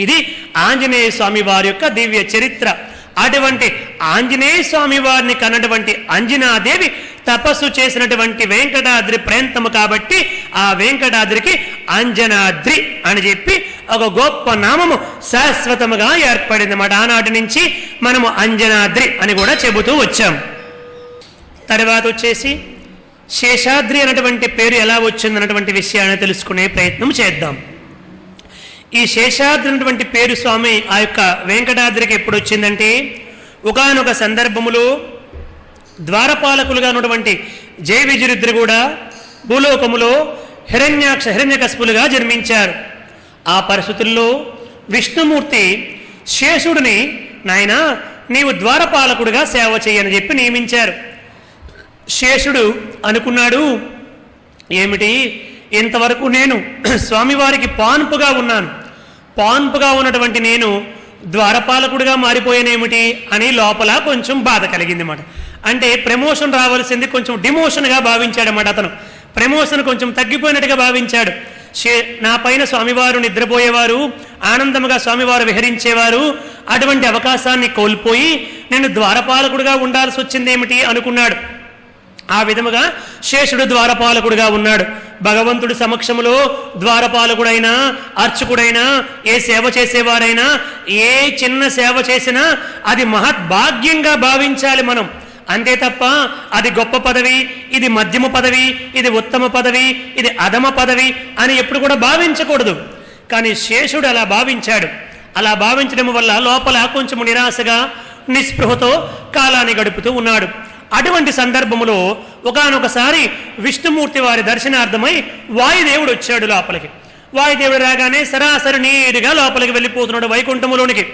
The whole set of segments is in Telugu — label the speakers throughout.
Speaker 1: ఇది ఆంజనేయ స్వామి వారి యొక్క దివ్య చరిత్ర. అటువంటి ఆంజనేయ స్వామి వారిని కన్నటువంటి అంజనాదేవి తపస్సు చేసినటువంటి వెంకటాద్రి ప్రాంతము కాబట్టి ఆ వెంకటాద్రికి అంజనాద్రి అని చెప్పి ఒక గొప్ప నామము శాశ్వతముగా ఏర్పడింది అన్నమాట. ఆనాటి నుంచి మనము అంజనాద్రి అని కూడా చెబుతూ వచ్చాం. తర్వాత వచ్చేసి శేషాద్రి అనేటువంటి పేరు ఎలా వచ్చిందన్నటువంటి విషయాన్ని తెలుసుకునే ప్రయత్నం చేద్దాం. ఈ శేషాద్రి అన్నటువంటి పేరు స్వామి ఆ యొక్క వెంకటాద్రికి ఎప్పుడు వచ్చిందంటే ఒకానొక సందర్భములో ద్వారపాలకులుగా ఉన్నటువంటి జయ విజయురిద్దరు కూడా భూలోకములో హిరణ్యాక్ష హిరణ్యకస్పులుగా జన్మించారు. ఆ పరిస్థితుల్లో విష్ణుమూర్తి శేషుడిని నాయనా నీవు ద్వారపాలకుడిగా సేవ చేయని చెప్పి నియమించారు. శేషుడు అనుకున్నాడు ఏమిటి? ఇంతవరకు నేను స్వామివారికి పాన్పుగా ఉన్నాను. పాన్పుగా ఉన్నటువంటి నేను ద్వారపాలకుడిగా మారిపోయానేమిటి అని లోపల కొంచెం బాధ కలిగింది అన్నమాట అంటే ప్రమోషన్ రావాల్సింది కొంచెం డిమోషన్గా భావించాడన్నమాట అతను. ప్రమోషన్ కొంచెం తగ్గిపోయినట్టుగా భావించాడు. శే నా పైన స్వామివారు నిద్రపోయేవారు ఆనందముగా స్వామివారు విహరించేవారు అటువంటి అవకాశాన్ని కోల్పోయి నేను ద్వారపాలకుడిగా ఉండాల్సి వచ్చిందేమిటి అనుకున్నాడు. ఆ విధముగా శేషుడు ద్వారపాలకుడుగా ఉన్నాడు. భగవంతుడి సమక్షములో ద్వారపాలకుడైనా అర్చకుడైనా ఏ సేవ చేసేవారైనా ఏ చిన్న సేవ చేసినా అది మహద్భాగ్యంగా భావించాలి మనం. అంతే తప్ప అది గొప్ప పదవి ఇది మధ్యమ పదవి ఇది ఉత్తమ పదవి ఇది అధమ పదవి అని ఎప్పుడు కూడా భావించకూడదు. కానీ శేషుడు అలా భావించాడు. అలా భావించడం వల్ల లోపల కొంచెం నిరాశగా నిస్పృహతో కాలాన్ని గడుపుతూ ఉన్నాడు. అటువంటి సందర్భములో ఒకానొకసారి విష్ణుమూర్తి వారి దర్శనార్థమై వాయుదేవుడు వచ్చాడు లోపలికి. వాయుదేవుడు రాగానే సరాసరి నేరుగా లోపలికి వెళ్ళిపోతున్నాడు వైకుంఠములోనికి.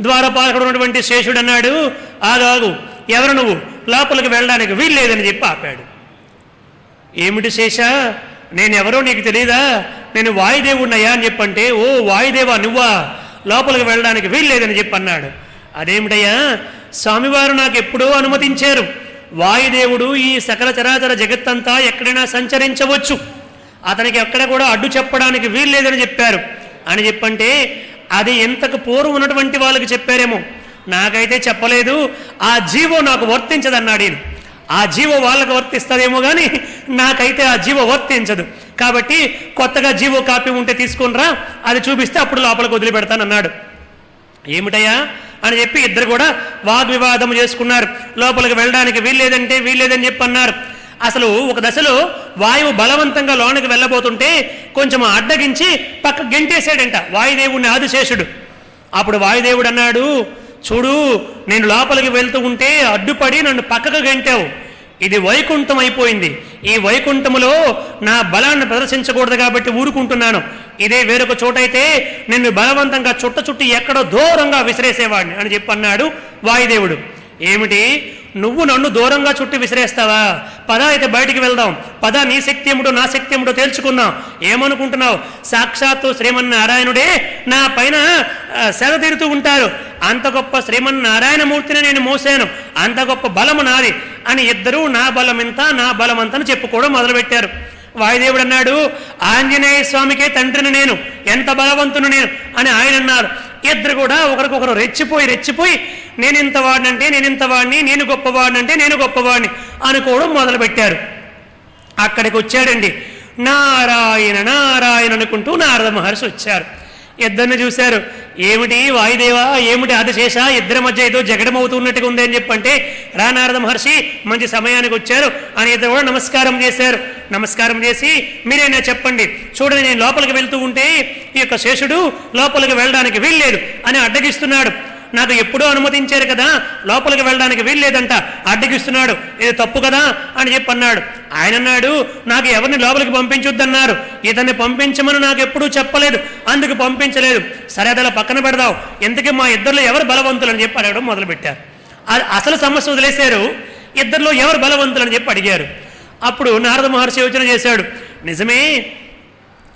Speaker 1: ద్వారపాలకుడు ఉన్నటువంటి శేషుడు అన్నాడు ఆగాగు ఎవరు నువ్వు? లోపలికి వెళ్ళడానికి వీల్లేదని చెప్పి ఆపాడు. ఏమిటి శేష? నేనెవరో నీకు తెలియదా నేను వాయుదేవుడినయ్యా అని చెప్పంటే ఓ వాయుదేవా నువ్వా? లోపలికి వెళ్ళడానికి వీల్లేదని చెప్పి అన్నాడు. అదేమిటయ్యా? స్వామివారు నాకు ఎప్పుడూ అనుమతించారు. వాయుదేవుడు ఈ సకల చరాచర జగత్తంతా ఎక్కడైనా సంచరించవచ్చు. అతనికి ఎక్కడ కూడా అడ్డు చెప్పడానికి వీల్లేదని చెప్పారు. అని చెప్పంటే అది ఎంతకు పూర్వం ఉన్నటువంటి వాళ్ళకి చెప్పారేమో. నాకైతే చెప్పలేదు. ఆ జీవో నాకు వర్తించదన్నాడు ఈయన. ఆ జీవో వాళ్ళకు వర్తిస్తుందేమో కానీ నాకైతే ఆ జీవో వర్తించదు. కాబట్టి కొత్తగా జీవో కాపీ ఉంటే తీసుకునిరా అది చూపిస్తే అప్పుడు లోపలికి వదిలిపెడతానన్నాడు. ఏమిటయ్యా? అని చెప్పి ఇద్దరు కూడా వాగ్వివాదం చేసుకున్నారు. లోపలికి వెళ్ళడానికి వీల్లేదంటే వీల్లేదని చెప్పి అన్నారు. అసలు ఒక దశలో వాయువు బలవంతంగా లోనికి వెళ్ళబోతుంటే కొంచెం అడ్డగించి పక్క గెంటేశాడంట వాయుదేవుడిని ఆదిశేషుడు. అప్పుడు వాయుదేవుడు అన్నాడు చూడు నేను లోపలికి వెళ్తూ ఉంటే అడ్డుపడి నన్ను పక్కకు గెంటావు. ఇది వైకుంఠం అయిపోయింది. ఈ వైకుంఠములో నా బలాన్ని ప్రదర్శించకూడదు కాబట్టి ఊరుకుంటున్నాను. ఇదే వేరొక చోటైతే నిన్ను బలవంతంగా చుట్ట చుట్టి ఎక్కడో దూరంగా విసిరేసేవాడిని అని చెప్పి అన్నాడు వాయుదేవుడు. ఏమిటి? నువ్వు నన్ను దూరంగా చుట్టి విసిరేస్తావా? పద అయితే బయటికి వెళ్దాం. పద నీ శక్తి ఏమిటో నా శక్తి ఏమిటో తేల్చుకుందాం. ఏమనుకుంటున్నావు? సాక్షాత్తు శ్రీమన్నారాయణుడే నా పైన ఆ, తీరుతూ ఉంటారు. అంత గొప్ప శ్రీమన్నారాయణమూర్తిని నేను మోసాను. అంత గొప్ప బలము నాది అని ఇద్దరూ నా బలం ఎంత నా బలం అంతని చెప్పుకోవడం మొదలుపెట్టారు. వాయుదేవుడు అన్నాడు ఆంజనేయ స్వామికే తండ్రిని నేను. ఎంత బలవంతును నేను? అని ఆయన అన్నారు. ఇద్దరు కూడా ఒకరికొకరు రెచ్చిపోయి రెచ్చిపోయి నేను ఇంత వాడినంటే నేను ఇంత వాడిని నేను గొప్పవాడినంటే నేను గొప్పవాడిని అనుకోవడం మొదలుపెట్టారు. అక్కడికి వచ్చాడండి. నారాయణ నారాయణ అనుకుంటూ నారద మహర్షి వచ్చారు. ఇద్దరిని చూశారు. ఏమిటి వాయుదేవా? ఏమిటి ఆదిశేష? ఇద్దరి మధ్య ఏదో జగడం అవుతున్నట్టుగా ఉంది అని చెప్పంటే రానారద మహర్షి మంచి సమయానికి వచ్చారు. అని ఇద్దరు కూడా నమస్కారం చేశారు. నమస్కారం చేసి మీరైనా చెప్పండి. చూడండి నేను లోపలికి వెళ్తూ ఉంటే ఈ యొక్క శేషుడు లోపలికి వెళ్ళడానికి వీల్లేదు అని అడ్డగిస్తున్నాడు. నాకు ఎప్పుడూ అనుమతించారు కదా? లోపలికి వెళ్ళడానికి వీల్లేదంట. అడ్డగిస్తున్నాడు. ఇది తప్పు కదా? అని చెప్పి అన్నాడు. ఆయన అన్నాడు నాకు ఎవరిని లోపలికి పంపించొద్దన్నారు. ఇతన్ని పంపించమని నాకు ఎప్పుడూ చెప్పలేదు. అందుకు పంపించలేదు. సరే అదలా పక్కన పెడదాం. ఎందుకే మా ఇద్దరిలో ఎవరు బలవంతులు? అని చెప్పి అడగడం మొదలుపెట్టారు. అసలు సమస్య వదిలేశారు. ఇద్దరిలో ఎవరు బలవంతులు అని చెప్పి అడిగారు. అప్పుడు నారద మహర్షి యోచన చేశాడు. నిజమే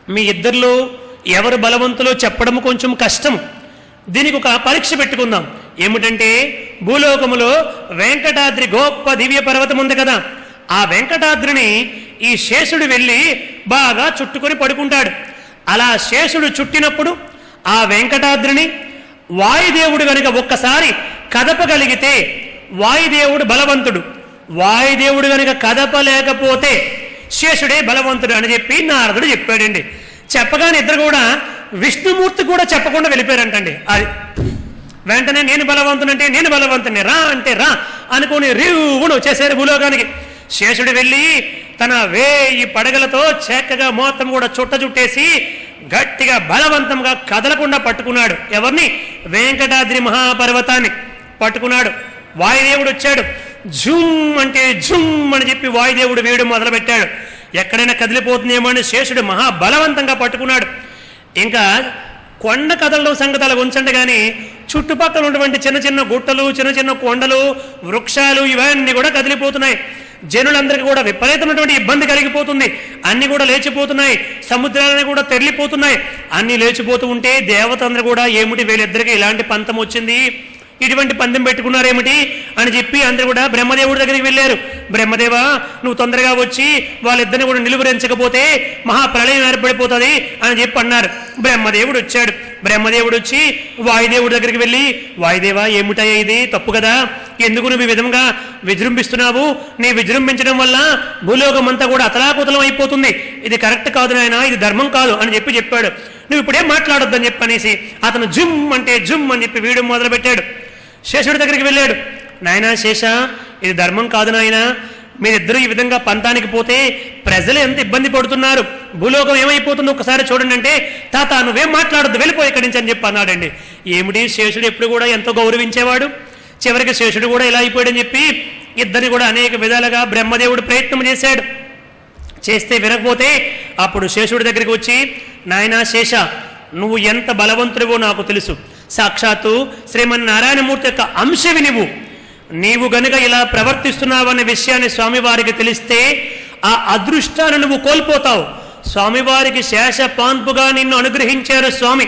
Speaker 1: మీ ఇద్దరిలో ఎవరు బలవంతులో చెప్పడం కొంచెం కష్టం. దీనికి ఒక పరీక్ష పెట్టుకుందాం. ఏమిటంటే భూలోకములో వెంకటాద్రి గొప్ప దివ్య పర్వతం ఉంది కదా. ఆ వెంకటాద్రిని ఈ శేషుడు వెళ్ళి బాగా చుట్టుకొని పడుకుంటాడు. అలా శేషుడు చుట్టినప్పుడు ఆ వెంకటాద్రిని వాయుదేవుడు కనుక ఒక్కసారి కదపగలిగితే వాయుదేవుడు బలవంతుడు. వాయుదేవుడు కనుక కదపలేకపోతే శేషుడే బలవంతుడు అని చెప్పి నారదుడు చెప్పాడండి. చెప్పగానే ఇద్దరు కూడా విష్ణుమూర్తి కూడా చెప్పకుండా వెళ్ళిపోయారంటండి. అది వెంటనే నేను బలవంతునంటే నేను బలవంతుని రా అంటే రా అనుకుని రివ్వును వచ్చేసారు భూలోకానికి. శేషుడు వెళ్ళి తన వేయి పడగలతో చక్కగా మొత్తం కూడా చుట్ట చుట్టేసి గట్టిగా బలవంతంగా కదలకుండా పట్టుకున్నాడు. ఎవరిని? వెంకటాద్రి మహాపర్వతాన్ని పట్టుకున్నాడు. వాయుదేవుడు వచ్చాడు. జుమ్ అంటే జుమ్ అని చెప్పి వాయుదేవుడు వేయడం మొదలుపెట్టాడు. ఎక్కడైనా కదిలిపోతుందేమో అని శేషుడు మహా బలవంతంగా పట్టుకున్నాడు. ఇంకా కొండ కథల్లో సంగతాలు ఉంచండి కానీ చుట్టుపక్కల ఉన్నటువంటి చిన్న చిన్న గుట్టలు చిన్న చిన్న కొండలు వృక్షాలు ఇవన్నీ కూడా కదిలిపోతున్నాయి. జనులందరికీ కూడా విపరీతమైనటువంటి ఇబ్బంది కలిగిపోతుంది. అన్ని కూడా లేచిపోతున్నాయి. సముద్రాలని కూడా తెరలిపోతున్నాయి. అన్ని లేచిపోతూ ఉంటే దేవతందరూ కూడా ఏమిటి వీళ్ళిద్దరికి ఇలాంటి పంతం వచ్చింది? ఇటువంటి పందెం పెట్టుకున్నారేమిటి? అని చెప్పి అందరూ కూడా బ్రహ్మదేవుడి దగ్గరికి వెళ్ళారు. బ్రహ్మదేవ నువ్వు తొందరగా వచ్చి వాళ్ళిద్దరిని కూడా నిలువరించకపోతే మహాప్రళయం ఏర్పడిపోతుంది అని చెప్పి అన్నారు. బ్రహ్మదేవుడు వచ్చాడు. బ్రహ్మదేవుడు వచ్చి వాయుదేవుడి దగ్గరికి వెళ్ళి వాయుదేవ ఏమిటయ్యా ఇది? తప్పు కదా. ఎందుకు నువ్వు ఈ విధంగా విజృంభిస్తున్నావు? నీ విజృంభించడం వల్ల భూలోకం అంతా కూడా అతలాకుతలం అయిపోతుంది. ఇది కరెక్ట్ కాదు నాయన ఇది ధర్మం కాదు అని చెప్పి చెప్పాడు. నువ్వు ఇప్పుడే మాట్లాడొద్దని చెప్పనేసి? అతను జుమ్ అంటే జుమ్ అని చెప్పి వీడు మొదలుపెట్టాడు. శేషుడి దగ్గరికి వెళ్ళాడు. నాయనా శేష ఇది ధర్మం కాదు నాయన. మీరిద్దరూ ఈ విధంగా పంతానికి పోతే ప్రజలు ఎంత ఇబ్బంది పడుతున్నారు? భూలోకం ఏమైపోతుందో ఒకసారి చూడండి అంటే తాత నువ్వేం మాట్లాడొద్దు వెళ్ళిపోయి ఇక్కడి నుంచి అని చెప్పి అన్నాడండి. ఏమిటి? శేషుడు ఎప్పుడు కూడా ఎంతో గౌరవించేవాడు? చివరికి శేషుడు కూడా ఇలా అయిపోయాడని చెప్పి ఇద్దరిని కూడా అనేక విధాలుగా బ్రహ్మదేవుడు ప్రయత్నం చేశాడు. చేస్తే వినకపోతే అప్పుడు శేషుడి దగ్గరికి వచ్చి నాయనా శేష నువ్వు ఎంత బలవంతుడివో నాకు తెలుసు. సాక్షాత్తు శ్రీమన్నారాయణమూర్తి యొక్క అంశవి నువ్వు నీవు గనుక ఇలా ప్రవర్తిస్తున్నావన్న విషయాన్ని స్వామివారికి తెలిస్తే ఆ అదృష్టాన్ని నువ్వు కోల్పోతావు. స్వామివారికి శేష పాన్పుగా నిన్ను అనుగ్రహించారు స్వామి.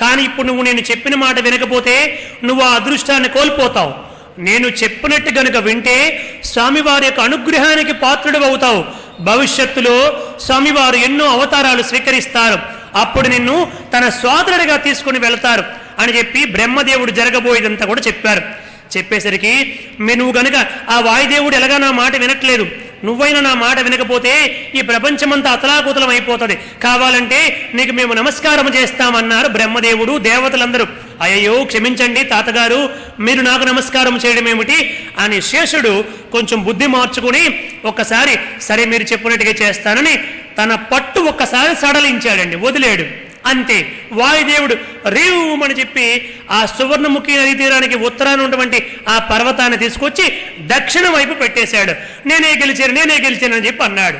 Speaker 1: కానీ ఇప్పుడు నువ్వు నేను చెప్పిన మాట వినకపోతే నువ్వు ఆ అదృష్టాన్ని కోల్పోతావు. నేను చెప్పినట్టు గనుక వింటే స్వామివారి యొక్క అనుగ్రహానికి పాత్రుడు అవుతావు. భవిష్యత్తులో స్వామివారు ఎన్నో అవతారాలు స్వీకరిస్తారు. అప్పుడు నిన్ను తన స్వాతుడిగా తీసుకుని వెళతారు. అని చెప్పి బ్రహ్మదేవుడు జరగబోయేదంతా కూడా చెప్పారు. చెప్పేసరికి నువ్వు గనుక ఆ వాయుదేవుడు ఎలాగా నా మాట వినట్లేదు. నువ్వైనా నా మాట వినకపోతే ఈ ప్రపంచమంతా అతలాకుతలం అయిపోతుంది. కావాలంటే నీకు మేము నమస్కారం చేస్తామన్నారు బ్రహ్మదేవుడు దేవతలందరూ. అయ్యో క్షమించండి తాతగారు మీరు నాకు నమస్కారం చేయడం ఏమిటి? అని శేషుడు కొంచెం బుద్ధి మార్చుకుని ఒక్కసారి సరే మీరు చెప్పినట్టుగా చేస్తానని తన పట్టు ఒక్కసారి సడలించాడండి వదిలేడు. అంతే వాయుదేవుడు రేవుమని చెప్పి ఆ సువర్ణముఖి నదీ తీరానికి ఉత్తరాన ఉన్నటువంటి ఆ పర్వతాన్ని తీసుకొచ్చి దక్షిణ వైపు పెట్టేశాడు. నేనే గెలిచాను నేనే గెలిచాను అని చెప్పి అన్నాడు.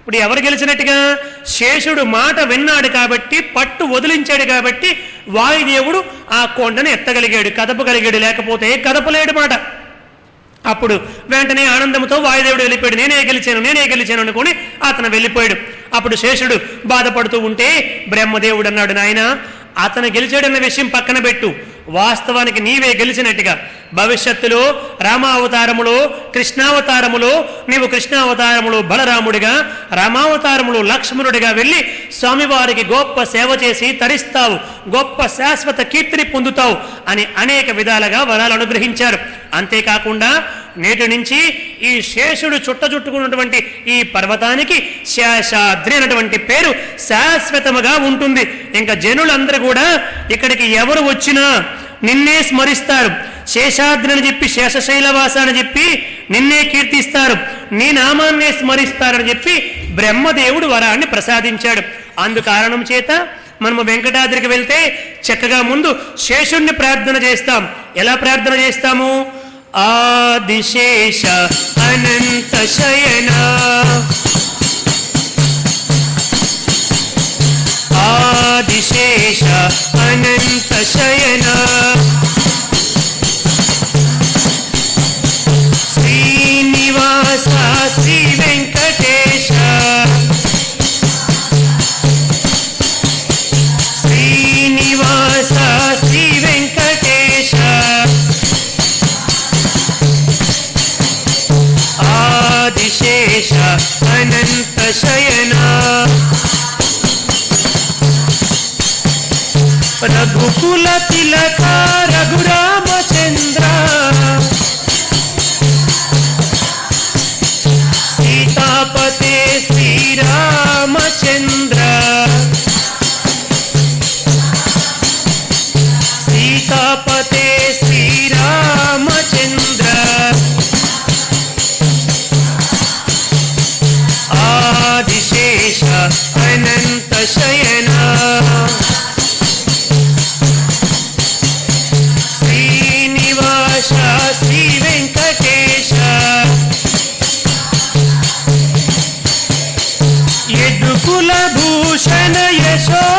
Speaker 1: ఇప్పుడు ఎవరు గెలిచినట్టుగా? శేషుడు మాట విన్నాడు కాబట్టి పట్టు వదిలించాడు కాబట్టి వాయుదేవుడు ఆ కొండను ఎత్తగలిగాడు కదపగలిగాడు లేకపోతే కదపలేడు మాట. అప్పుడు వెంటనే ఆనందంతో వాయుదేవుడు వెళ్ళిపోయాడు నేనే గెలిచాను నేనే గెలిచాను అనుకుని అతను వెళ్ళిపోయాడు. అప్పుడు శేషుడు బాధపడుతూ ఉంటే బ్రహ్మదేవుడు అన్నాడు నాయన అతను గెలిచాడన్న విషయం పక్కన పెట్టు. వాస్తవానికి నీవే గెలిచినట్టుగా. భవిష్యత్తులో రామావతారములో కృష్ణావతారములో నీవు కృష్ణావతారములో బలరాముడిగా రామావతారములో లక్ష్మణుడిగా వెళ్ళి స్వామివారికి గొప్ప సేవ చేసి తరిస్తావు. గొప్ప శాశ్వత కీర్తిని పొందుతావు అని అనేక విధాలుగా వరాలు అనుగ్రహించారు. అంతేకాకుండా నేటి నుంచి ఈ శేషుడు చుట్ట చుట్టుకున్నటువంటి ఈ పర్వతానికి శేషాద్రి అనేటువంటి పేరు శాశ్వతముగా ఉంటుంది. ఇంకా జనులందరూ కూడా ఇక్కడికి ఎవరు వచ్చినా నిన్నే స్మరిస్తారు. శేషాద్రి అని చెప్పి శేషశైలవాస అని చెప్పి నిన్నే కీర్తిస్తారు. నీ నామాన్నే స్మరిస్తారని చెప్పి బ్రహ్మదేవుడు వరాన్ని ప్రసాదించాడు. అందు కారణం చేత మనము వెంకటాద్రికి వెళ్తే చక్కగా ముందు శేషుణ్ణి ప్రార్థన చేస్తాం. ఎలా ప్రార్థన చేస్తాము? ఆదిశేష అనంత శయన ఆదిశేష అనంత శయన శయన. రఘుకుల తిలక రఘురా show.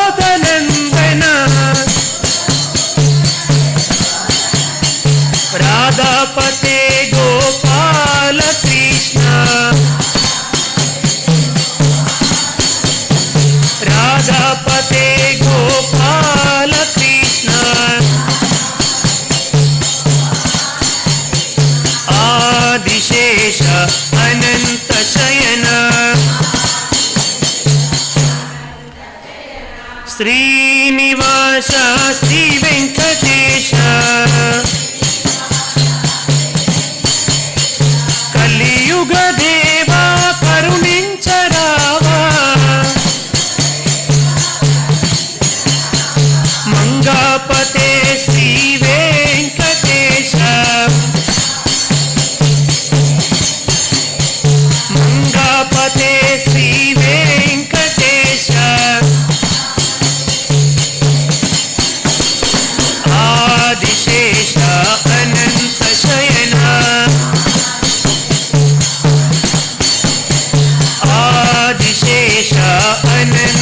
Speaker 1: Amen.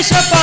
Speaker 1: వెంకటేశ పాహి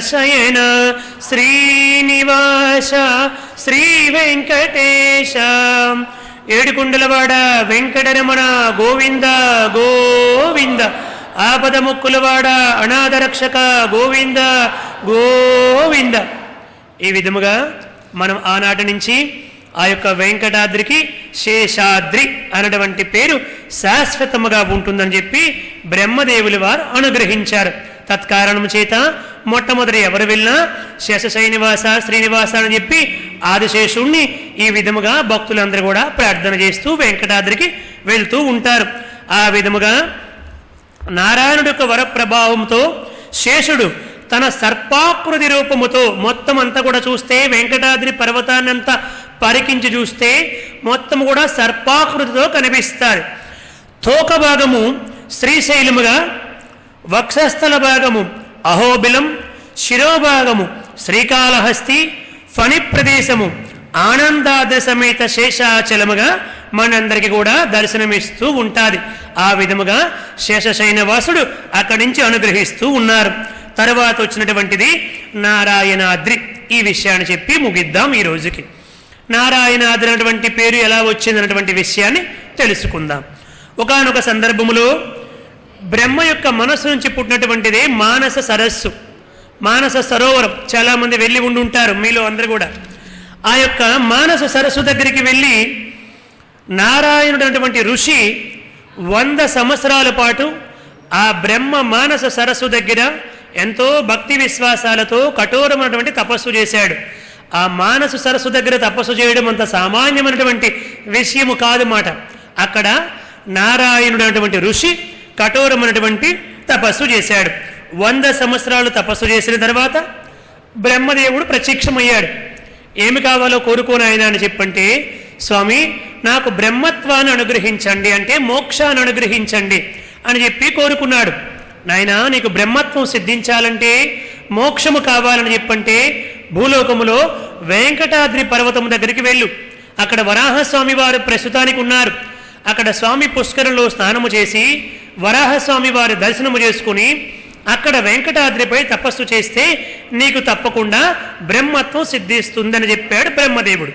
Speaker 1: శయన శ్రీనివాస శ్రీ వెంకటేశ. ఏడుకుండలవాడ వెంకటరమణ గోవింద గోవింద. ఆపద ముక్కులవాడ అనాథ రక్షక గోవింద గోవింద. ఈ విధముగా మనం ఆనాటి నుంచి ఆ యొక్క వెంకటాద్రికి శేషాద్రి అనేటువంటి పేరు శాశ్వతముగా ఉంటుందని చెప్పి బ్రహ్మదేవులు వారు అనుగ్రహించారు. తత్కారణము చేత మొట్టమొదటి ఎవరు వెళ్ళినా శశ శ్రీనివాస శ్రీనివాస అని చెప్పి ఆదిశేషుణ్ణి ఈ విధముగా భక్తులందరూ కూడా ప్రార్థన చేస్తూ వెంకటాద్రికి వెళ్తూ ఉంటారు. ఆ విధముగా నారాయణుడి యొక్క వరప్రభావంతో శేషుడు తన సర్పాకృతి రూపముతో మొత్తం అంతా కూడా చూస్తే వెంకటాద్రి పర్వతాన్ని అంతా పరికించి చూస్తే మొత్తం కూడా సర్పాకృతితో కనిపిస్తారు. తోక భాగము శ్రీశైలముగా వక్షస్థల భాగము అహోబిలం శిరోభాగము శ్రీకాళహస్తి ఫణి ప్రదేశము ఆనందాద్రి సమేత శేషాచలముగా మనందరికీ కూడా దర్శనమిస్తూ ఉంటుంది. ఆ విధముగా శేషశైనవాసుడు అక్కడి నుంచి అనుగ్రహిస్తూ ఉన్నారు. తర్వాత వచ్చినటువంటిది నారాయణాద్రి. ఈ విషయాన్ని చెప్పి ముగిద్దాం ఈ రోజుకి. నారాయణాద్రి అనేటువంటి పేరు ఎలా వచ్చిందన్నటువంటి విషయాన్ని తెలుసుకుందాం. ఒకానొక సందర్భములో బ్రహ్మ యొక్క మనస్సు నుంచి పుట్టినటువంటిదే మానస సరస్సు మానస సరోవరం. చాలామంది వెళ్ళి ఉండి ఉంటారు మీలో అందరు కూడా. ఆ యొక్క మానస సరస్సు దగ్గరికి వెళ్ళి నారాయణుడు అనేటువంటి ఋషి వంద సంవత్సరాల పాటు ఆ బ్రహ్మ మానస సరస్సు దగ్గర ఎంతో భక్తి విశ్వాసాలతో కఠోరమైనటువంటి తపస్సు చేశాడు. ఆ మానసు సరస్సు దగ్గర తపస్సు చేయడం అంత సామాన్యమైనటువంటి విషయము కాదు మాట. అక్కడ నారాయణుడు అనేటువంటి ఋషి కఠోరమైనటువంటి తపస్సు చేశాడు. వంద సంవత్సరాలు తపస్సు చేసిన తర్వాత బ్రహ్మదేవుడు ప్రత్యక్షమయ్యాడు. ఏమి కావాలో కోరుకోను ఆయన అని చెప్పంటే స్వామి నాకు బ్రహ్మత్వాన్ని అనుగ్రహించండి అంటే మోక్షాన్ని అనుగ్రహించండి అని చెప్పి కోరుకున్నాడు. నాయనా నీకు బ్రహ్మత్వం సిద్ధించాలంటే మోక్షము కావాలని చెప్పంటే భూలోకములో వెంకటాద్రి పర్వతము దగ్గరికి వెళ్ళు. అక్కడ వరాహస్వామి వారు ప్రస్తుతానికి ఉన్నారు. అక్కడ స్వామి పుష్కరంలో స్నానము చేసి వరాహస్వామి వారి దర్శనము చేసుకుని అక్కడ వెంకటాద్రిపై తపస్సు చేస్తే నీకు తప్పకుండా బ్రహ్మత్వం సిద్ధిస్తుందని చెప్పాడు బ్రహ్మదేవుడు.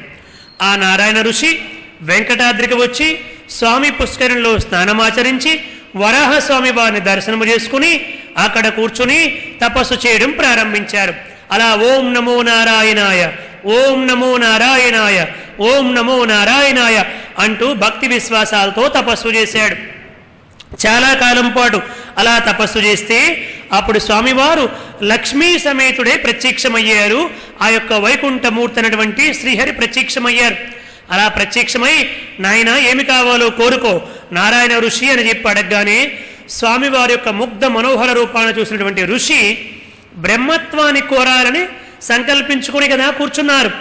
Speaker 1: ఆ నారాయణ ఋషి వెంకటాద్రికి వచ్చి స్వామి పుష్కరంలో స్నానమాచరించి వరాహస్వామి వారిని దర్శనము చేసుకుని అక్కడ కూర్చుని తపస్సు చేయడం ప్రారంభించారు. అలా ఓం నమో నారాయణాయ ఓం నమో నారాయణాయ ఓం నమో నారాయణాయ అంటూ భక్తి విశ్వాసాలతో తపస్సు చేశాడు. చాలా కాలం పాటు అలా తపస్సు చేస్తే అప్పుడు స్వామివారు లక్ష్మీ సమేతుడే ప్రత్యక్షమయ్యారు. ఆ యొక్క వైకుంఠమూర్తి అనేటువంటి శ్రీహరి ప్రత్యక్షమయ్యారు. అలా ప్రత్యక్షమై నాయన ఏమి కావాలో కోరుకో. నారాయణ ఋషి అని చెప్పి అడగగానే స్వామివారి యొక్క ముగ్ధ మనోహర రూపాన్ని చూసినటువంటి ఋషి బ్రహ్మత్వాన్ని కోరాలని సంకల్పించుకుని కదా కూర్చున్నారు.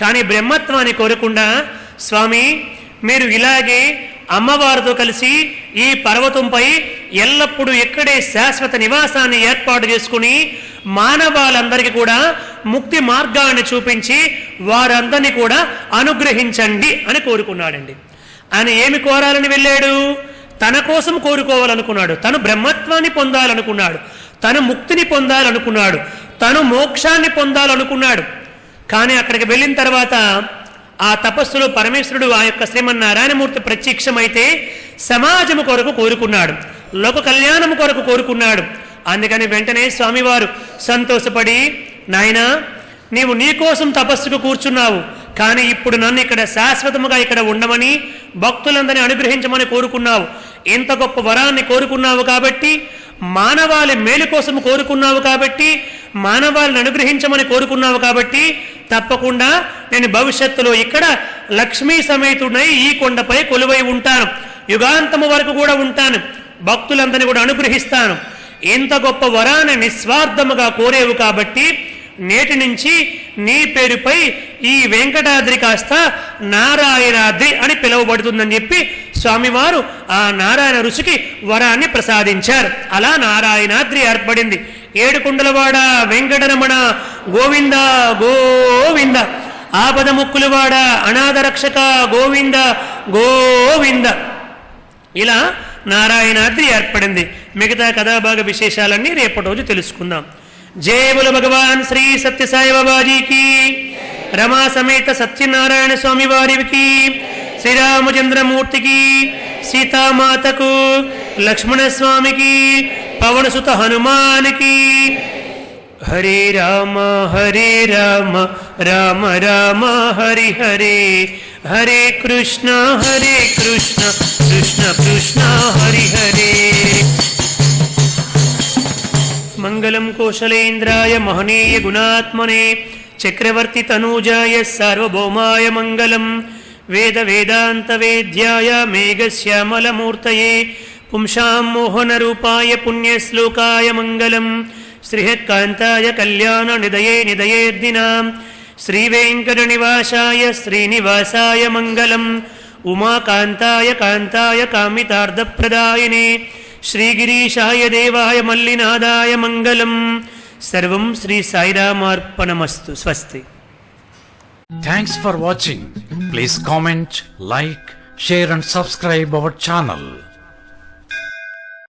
Speaker 1: కానీ బ్రహ్మత్వాన్ని కోరకుండా స్వామి మీరు ఇలాగే అమ్మవారితో కలిసి ఈ పర్వతంపై ఎల్లప్పుడూ ఎక్కడే శాశ్వత నివాసాన్ని ఏర్పాటు చేసుకుని మానవాళ్ళందరికీ కూడా ముక్తి మార్గాన్ని చూపించి వారందరినీ కూడా అనుగ్రహించండి అని కోరుకున్నాడండి. ఆయన ఏమి కోరాలని వెళ్ళాడు? తన కోసం కోరుకోవాలనుకున్నాడు. తను బ్రహ్మత్వాన్ని పొందాలనుకున్నాడు. తను ముక్తిని పొందాలనుకున్నాడు. తను మోక్షాన్ని పొందాలనుకున్నాడు. కానీ అక్కడికి వెళ్ళిన తర్వాత ఆ తపస్సులో పరమేశ్వరుడు ఆ యొక్క శ్రీమన్నారాయణమూర్తి ప్రత్యక్షమైతే సమాజము కొరకు కోరుకున్నాడు లోక కళ్యాణము కొరకు కోరుకున్నాడు. అందుకని వెంటనే స్వామివారు సంతోషపడి నాయనా నీవు నీకోసం తపస్సుకు కూర్చున్నావు కానీ ఇప్పుడు నన్ను ఇక్కడ శాశ్వతముగా ఇక్కడ ఉండమని భక్తులందరినీ అనుగ్రహించమని కోరుకున్నావు. ఇంత గొప్ప వరాన్ని కోరుకున్నావు కాబట్టి మానవాళి మేలు కోసం కోరుకున్నావు కాబట్టి మానవాళిని అనుగ్రహించమని కోరుకున్నావు కాబట్టి తప్పకుండా నేను భవిష్యత్తులో ఇక్కడ లక్ష్మీ సమేతుడై ఈ కొండపై కొలువై ఉంటాను. యుగాంతము వరకు కూడా ఉంటాను. భక్తులందరినీ కూడా అనుగ్రహిస్తాను. ఇంత గొప్ప వరాన్ని నిస్వార్థముగా కోరేవు కాబట్టి నేటి నుంచి నీ పేరుపై ఈ వెంకటాద్రి కాస్త నారాయణాద్రి అని పిలువబడుతుందని చెప్పి స్వామివారు ఆ నారాయణ ఋషికి వరాన్ని ప్రసాదించారు. అలా నారాయణాద్రి ఏర్పడింది. ఏడుకుండలవాడ వెంకటరమణ గోవింద గోవింద. ఆపద ముక్కులవాడ అనాథ రక్షక గోవింద గోవింద. ఇలా నారాయణాద్రి ఏర్పడింది. మిగతా కథాభాగ విశేషాలన్నీ రేపటి రోజు తెలుసుకుందాం. జయముల భగవాన్ శ్రీ సత్యసాయిబాబాజీకి రమా సమేత సత్యనారాయణ స్వామి వారికి శ్రీరామచంద్రమూర్తికి. సీతామాతకు. లక్ష్మణస్వామికి. పవనసుత హనుమానికి. హరే రామ హరే రామ రామ రామ హరి హరే. హరే కృష్ణ హరే కృష్ణ కృష్ణ కృష్ణ హరి హరే. మంగళం కోశలేంద్రాయ మహనీయ గుణాత్మనే చక్రవర్తి తనూజాయ సార్వభౌమాయ మంగళం వేద వేదాంత వేద్యాయ మేఘశ్యామలమూర్తయే పుంసాం మోహనరూపాయ పుణ్యశ్లోకాయ మంగళం. శ్రీహకాంతాయ కళ్యాణ నిదయే నిదయేర్దినాం శ్రీవేంకటనివాసాయ శ్రీనివాసాయ మంగళం. ఉమాకాంతాయ కాంతాయ కామితార్థప్రదాయినే శ్రీగిరీశాయ దేవాయ మల్లినాదాయ మంగళం. సర్వం శ్రీ సాయిరామార్పణమస్తు. స్వస్తి.
Speaker 2: Thanks for watching. Please comment, like, share and subscribe our channel.